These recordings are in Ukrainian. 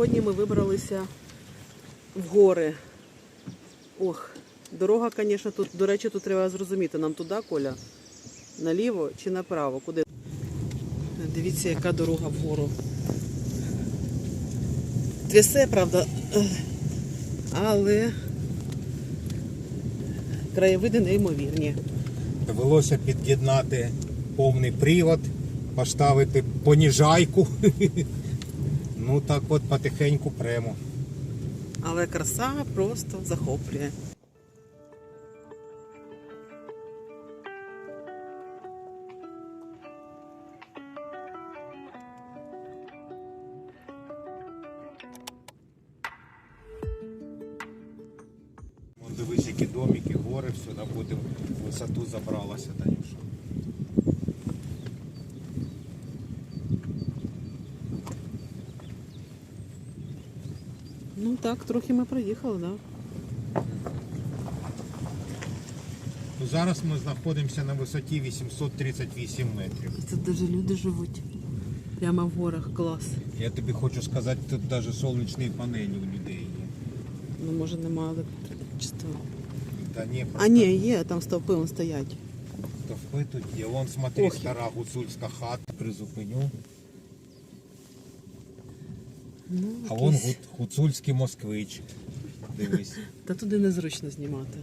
Сьогодні ми вибралися в гори. Ох, дорога, звісно, тут, до речі, тут треба зрозуміти, нам туди, Коля, наліво чи направо, куди. Дивіться, яка дорога вгору. Трясе, правда, але краєвиди неймовірні. Довелося під'єднати повний привод, поставити поніжайку. Ну так от потихеньку прямо. Але краса просто захоплює. Так, трохи ми проїхали, так. Да? Ну, зараз ми знаходимося на висоті 838 метрів. Тут навіть люди живуть. Прямо в горах клас. Я тобі хочу сказати, тут навіть сонячні панелі у людей є. Ну може немає електричества. Та ні, А ні, є, там стовпи вон стоять. Товпи тут є. Вон смотри, Ох. стара гуцульська хата. Призупиню. Ну, А вон гуцульський москвич. Дивись. Та туди незручно знімати.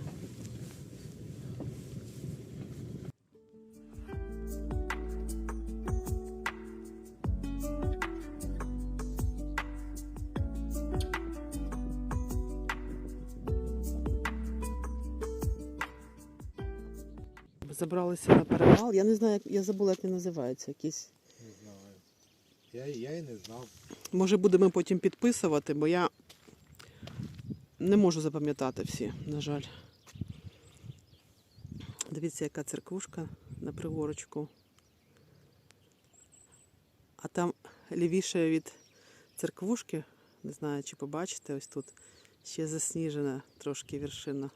Забралися на перевал. Я не знаю, як я забула, як він називається. Якийсь. Не знаю. Я, я і не знав. Може, будемо потім підписувати, бо я не можу запам'ятати всі, на жаль. Дивіться, яка церквушка на пригорочку. А там лівіше від церквушки, не знаю, чи побачите, ось тут ще засніжена трошки вершина.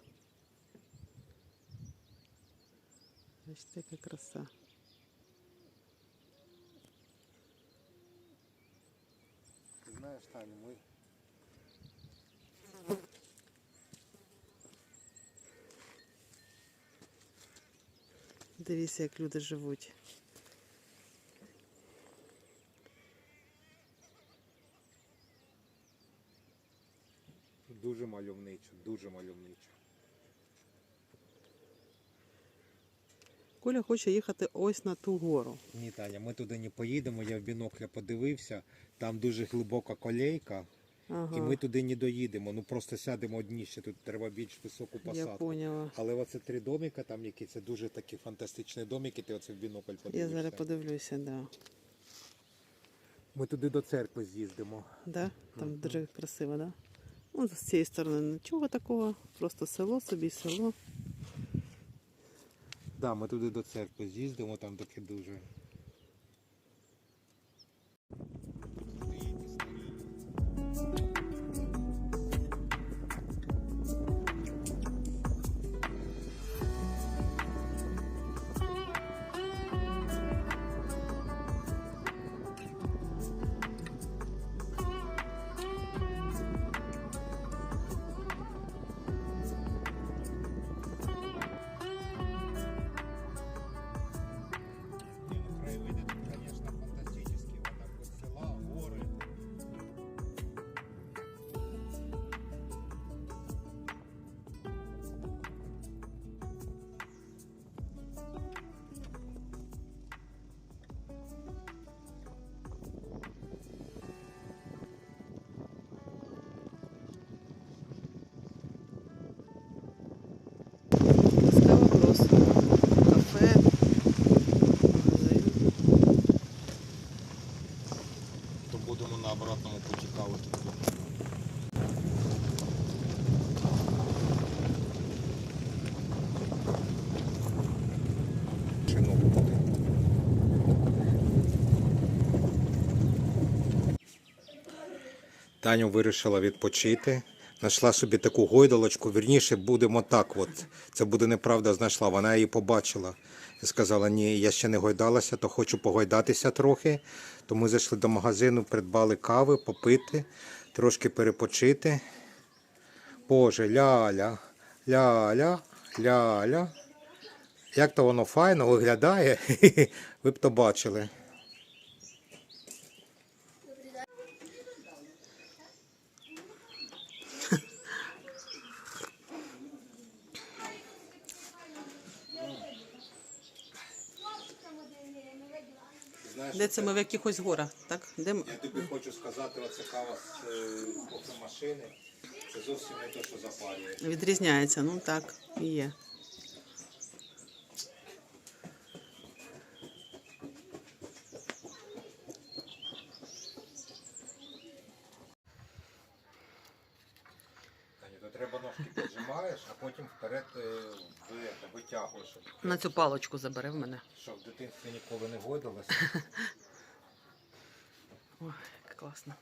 Бачите, яка краса. Ти Таня, мы... Дивіться, як люди живуть. дуже мальовничо, дуже мальовничо. Коля хоче їхати ось на ту гору. Ні, Таня, ми туди не поїдемо, я в бінокля подивився, там дуже глибока колейка, Ага, і ми туди не доїдемо. Ну просто сядемо одні, ще тут треба більш високу я посадку. поняла. Але оце три домика, там які це дуже такі фантастичні домики, ти оце в бінокль подивишся. Я зараз подивлюся, да. Ми туди до церкви з'їздимо. Да? Там дуже красиво, да? Ну, з цієї сторони нічого такого, просто село собі, село. Да, ми туди до церкви з'їздимо, там таке дуже. Таня вирішила відпочити. Знайшла собі таку гойдалочку, вірніше будемо так. От. Це буде неправда, знайшла. Вона її побачила і сказала: ні, я ще не гойдалася, то хочу погойдатися трохи. То ми зайшли до магазину, придбали кави, попити. трошки перепочити. Боже, ляля, ляля, ляля. Як то воно файно виглядає, ви б то бачили. Де це ми в якихось горах, так? Де? Я тобі хочу сказати, оце кава з кофемашини. Це зовсім не те, що запарює. Відрізняється, ну так, і є. То треба ножки піджимаєш, а потім вперед е, ви- витягуєш, На цю палочку забере в мене. щоб в дитинстві ніколи не гойдалося. Ой, як класно.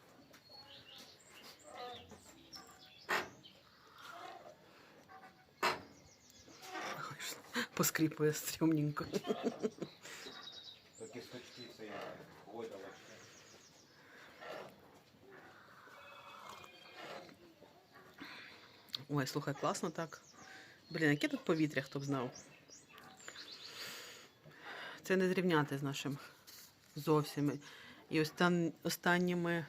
Ой, Поскріпує стрімненько. Такі стучки це як гойдалочки. Ой, слухай, класно так. Блін, яке тут повітря, хто б знав. Це не зрівняти з нашим зовсім. І остан... останніми,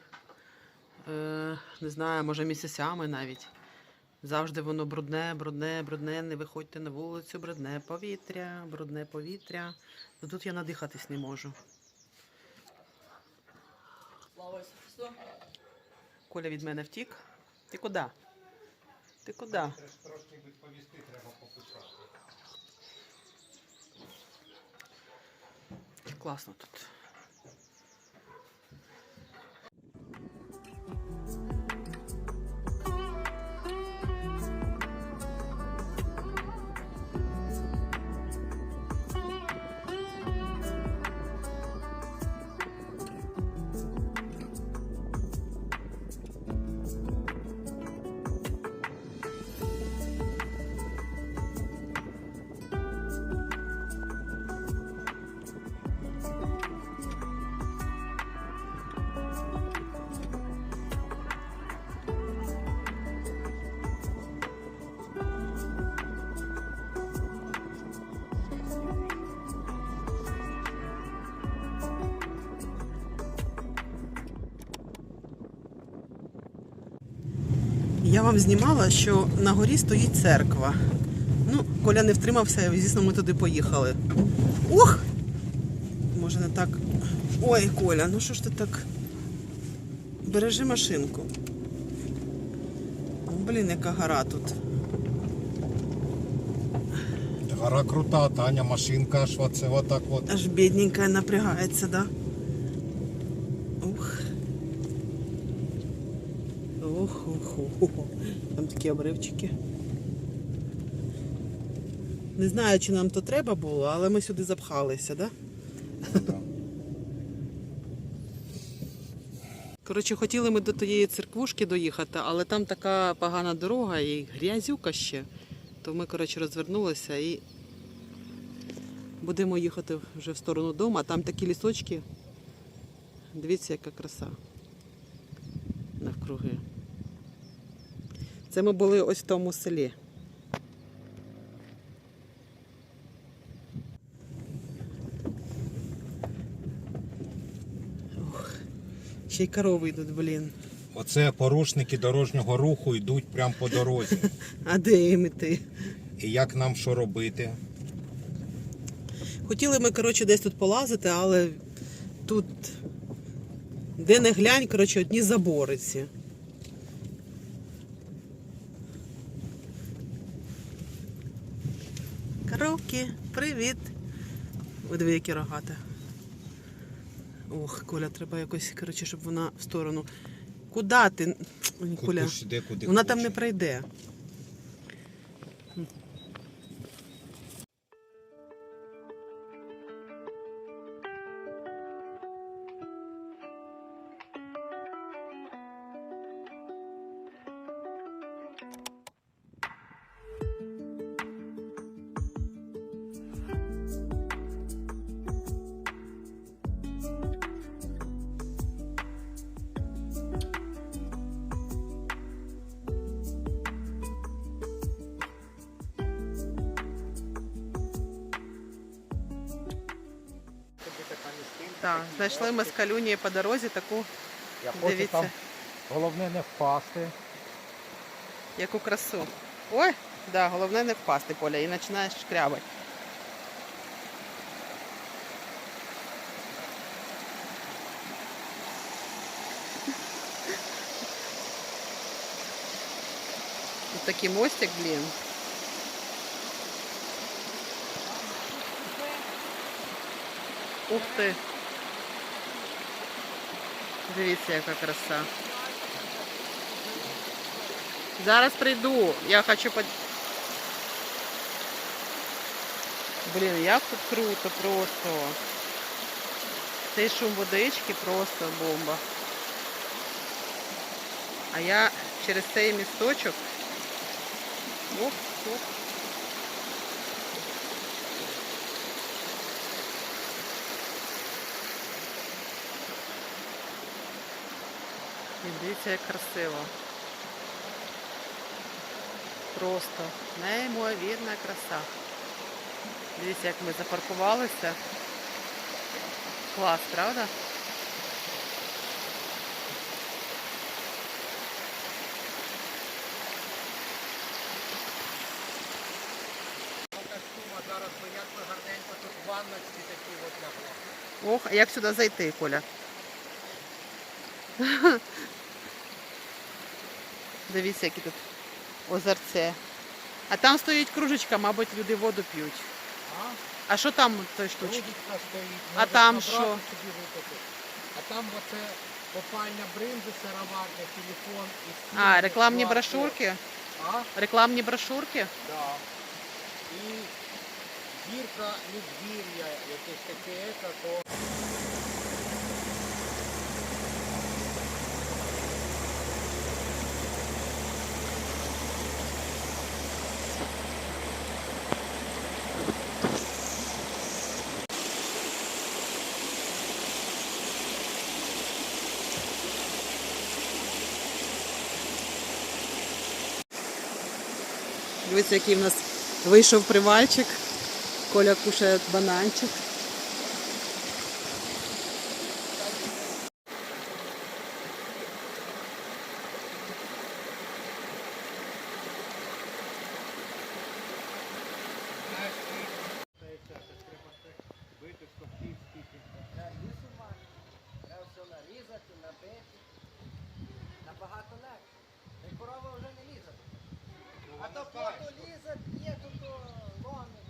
е, не знаю, може місяцями навіть. Завжди воно брудне, брудне, брудне, не виходьте на вулицю, брудне повітря, брудне повітря. Ну, тут я надихатись не можу. Коля від мене втік. Ти куди? Ти куди? Трошки відповісти треба пописати. Класно тут. Я вам знімала, що на горі стоїть церква. Ну, Коля не втримався, звісно, ми туди поїхали. Ух! Може не так. Ой, Коля, ну що ж ти так? Бережи машинку. Блін, яка гора тут. Гора крута, Таня, машинка аж оце отак от. Аж бідненька напрягається, да? Ух. Ох, ох, ох. Там такі обривчики. Не знаю, чи нам то треба було, але ми сюди запхалися, да? Коротше, хотіли ми до тієї церквушки доїхати, але там така погана дорога і грязюка ще. То ми, коротше, розвернулися і будемо їхати вже в сторону дому, а там такі лісочки. Дивіться, яка краса. Навкруги. Це ми були ось в тому селі. Ох, ще й корови йдуть, блін. Оце порушники дорожнього руху йдуть прямо по дорозі. А де їм іти? І як нам що робити? Хотіли ми, коротше, десь тут полазити, але тут, де не глянь, коротше, одні забори ці. Привіт. Ви диви, які рогата. Ох, Коля, треба якось, коротше, щоб вона в сторону. Куди ти? Куля? Коля, Куди куди вона там не пройде. Так, знайшли ми з калюні по дорозі таку, Я хочу Дивіться. там- головне не впасти. яку красу. Ой, да, головне не впасти, Поля, і починаєш шкрябати. Тут такий мостик, блін. Ух ти. Дивіться, яка краса. Зараз прийду. Я хочу под... Блін, як тут круто просто. Цей шум водички просто бомба. А я через цей місточок. Оп, оп. Дивіться, як красиво. Просто неймовірна краса. Дивіться, як ми запаркувалися. Клас, правда? Зараз би гарненько тут ванночки такі от лягла. Ох, а як сюди зайти, Коля? Дивіться, які тут озерце. А там стоїть кружечка, мабуть, люди воду п'ють. А? Що там той стоїть. А там що? А там оце попальня бринзи, сироварня, телефон і стіл, А, рекламні брошурки? А? Рекламні брошурки? Да. І гірка Міжгір'я, якесь таке, то Дивіться, який в нас вийшов привальчик. Коля кушає бананчик. Набагато легше. Корова вже не лізе. А то плоту лізе, є тут то ломить.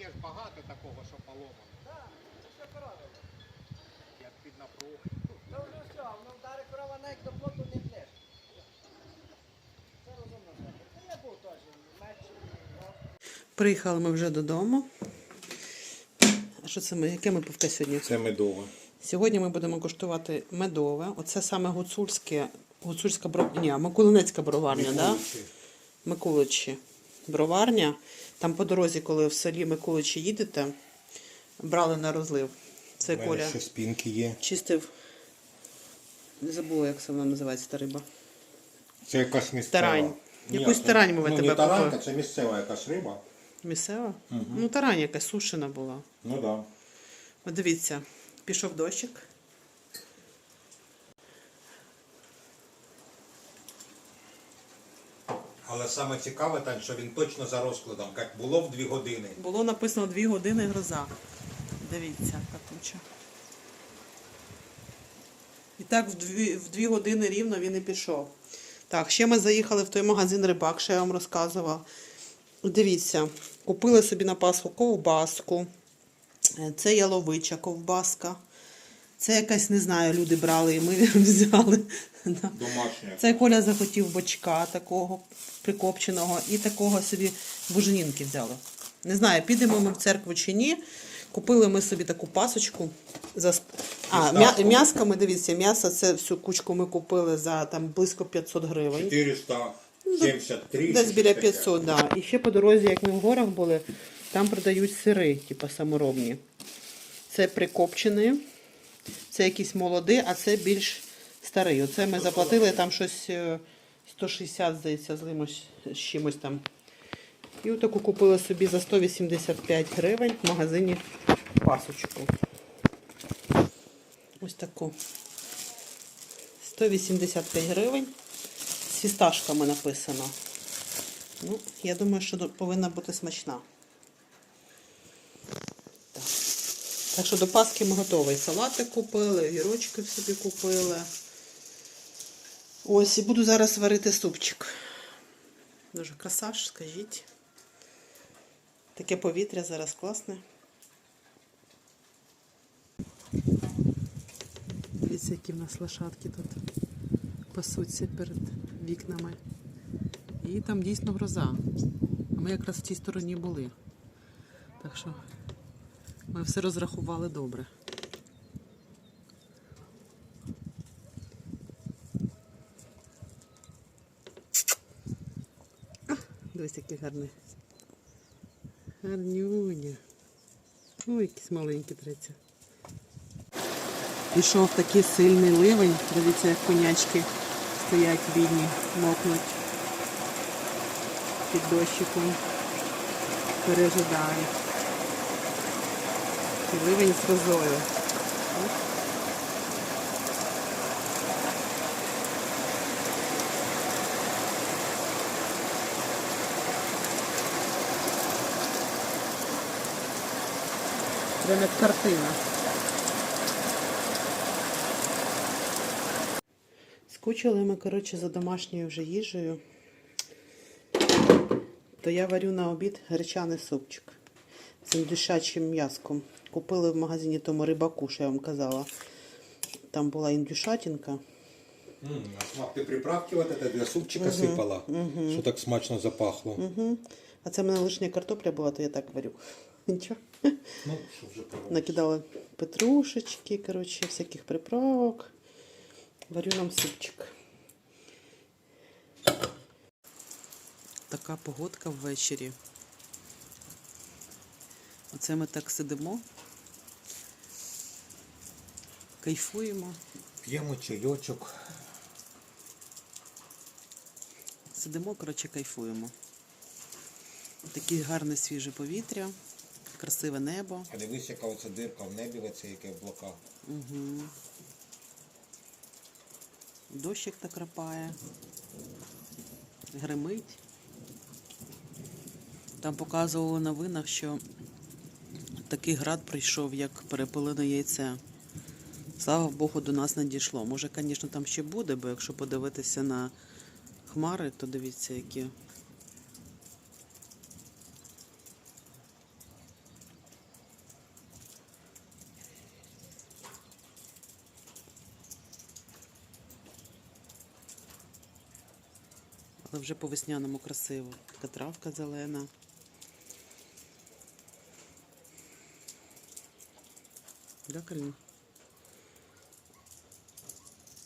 Є ж багато такого, що поломано, Так, це все корова. як під напруг. То вже все, воно вдари корова навіть до плоту не йдеш. Це розумно. Це я був теж менше. Приїхали ми вже додому. А що це ми? Яке ми пивка сьогодні? Це медово. Сьогодні ми будемо коштувати медове. Оце саме гуцульське, гуцульська бров... Ні, Миколинецька броварня, так? Да? Миколичі. Броварня. Там по дорозі, коли в селі Миколичі їдете, брали на розлив. Це Коля ще спінки є. чистив. Не забула, як це вона називається та риба. Це якась місцева. Тарань. Ні, Якусь це- тарань ми ну, тебе не таранка, купили. це місцева якась риба. Місцева? Ну, тарань якась сушена була. Ну так. Да. От дивіться, пішов дощик. Але саме цікаве, Тань, що він точно за розкладом, як було в дві години. Було написано 2 години гроза. Дивіться, катуча. І так в дві, в дві години рівно він і пішов. Так, ще ми заїхали в той магазин рибак, що я вам розказувала. Дивіться, купили собі на Пасху ковбаску. Це яловича ковбаска. Це якась, не знаю, люди брали і ми взяли. Домашня. Це Коля захотів бочка такого прикопченого і такого собі буженінки взяли. Не знаю, підемо ми в церкву чи ні. Купили ми собі таку пасочку. За... А, м'я... Ми дивіться, м'ясо це всю кучку ми купили за там близько 500 гривень. 473. Десь біля щось таке. 500, да. І ще по дорозі, як ми в горах були, там продають сири, типу саморобні. Це прикопчений, це якийсь молодий, а це більш старий. Оце ми заплатили там щось е, 160, здається, з з чимось там. І отаку купили собі за 185 гривень в магазині пасочку. Ось таку. 185 гривень. З фісташками написано. Ну, я думаю, що повинна бути смачна. Так. Так що до Пасхи ми готові. Салати купили, гірочки собі купили. Ось, і буду зараз варити супчик. Дуже красаж, скажіть. Таке повітря зараз класне. Дивіться, які в нас лошадки тут пасуться перед вікнами. І там дійсно гроза. Ми якраз в тій стороні були. Так що ми все розрахували добре. Дивись, який гарний. Гарнюня. Ой, якісь маленькі треться. Пішов такий сильний ливень. Дивіться, як конячки стоять бідні, мокнуть під дощиком. Пережидають. І ливень з грозою. Прям як картина. Скучили ми, коротше, за домашньою вже їжею. То я варю на обід гречаний супчик з індюшачим м'яском. Купили в магазині тому рибаку, що я вам казала. Там була індюшатинка. А смак ти приправки вот это для супчика сипала, що так смачно запахло. Угу. А це в мене лишня картопля була, то я так варю. Нічого. Ну, що вже поробиш. Накидала петрушечки, коротше, всяких приправок. Варю нам супчик. Така погодка ввечері. Оце ми так сидимо. Кайфуємо. П'ємо чайочок. Сидимо, коротше, кайфуємо. Таке гарне свіже повітря, красиве небо. А дивись, яка оця дирка в небі, оце яке облака. Угу. Дощик так крапає. Гримить. Там показували в новинах, що такий град прийшов, як перепилене яйце. Слава Богу, до нас не дійшло. Може, звісно, там ще буде, бо якщо подивитися на хмари, то дивіться, які. Але вже по весняному красиво. Така травка зелена. Да, Каліна?